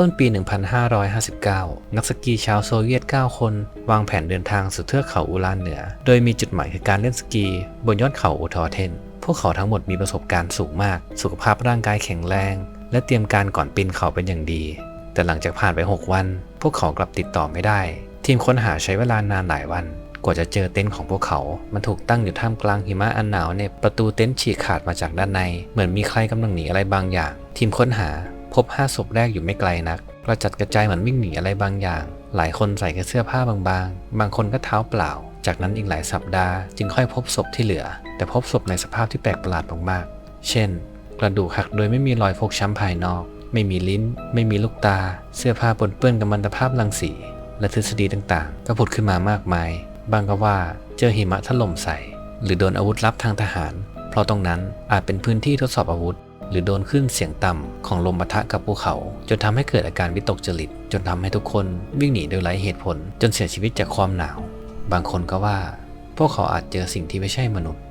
ต้นปี 1559 นักสกีชาวโซเวียต 9 คน วางแผนเดินทางสู่เทือกเขาอูรานเหนือ โดยมีจุดหมายคือการเล่นสกี บนยอดเขาอูทอเทน พวกเขาทั้งหมดมีประสบการณ์สูงมาก สุขภาพร่างกายแข็งแรง และเตรียมการก่อนปีนเขาเป็นอย่างดี แต่หลังจากผ่านไป 6 วัน พวกเขากลับติดต่อไม่ได้ ทีมค้นหาใช้เวลานานหลายวัน กว่าจะเจอเต็นท์ของพวกเขา มันถูกตั้งอยู่ท่ามกลางหิมะอันหนาวในประตูเต็นท์ฉีกขาดมาจากด้านใน เหมือนมีใครกำลังหนีอะไรบางอย่าง ทีมค้นหา พบห้าศพแรกอยู่ไม่ไกลนัก กระจัดกระจายเหมือนวิ่งหนีอะไรบางอย่าง หลายคนใส่แค่เสื้อผ้าบางๆ บางคนก็เท้าเปล่า จากนั้นอีกหลายสัปดาห์จึงค่อยพบศพที่เหลือ แต่พบศพในสภาพที่แปลกประหลาดมากๆ เช่น กระดูกหักโดยไม่มีรอยฟกช้ำภายนอก ไม่มีลิ้น ไม่มีลูกตา เสื้อผ้าปนเปื้อนกับมันตภาพรังสี และทฤษฎีต่างๆ ก็ผุดขึ้นมามากมาย บางก็ว่าเจอหิมะถล่มใส่ หรือโดนอาวุธลับทางทหาร เพราะตรงนั้นอาจเป็นพื้นที่ทดสอบอาวุธ หรือโดนขึ้นเสียงต่ำของลมปะทะกับภูเขา จนทำให้เกิดอาการวิตกจริต จนทำให้ทุกคนวิ่งหนีโดยไร้เหตุผล จนเสียชีวิตจากความหนาว บางคนก็ว่า พวกเขาอาจเจอสิ่งที่ไม่ใช่มนุษย์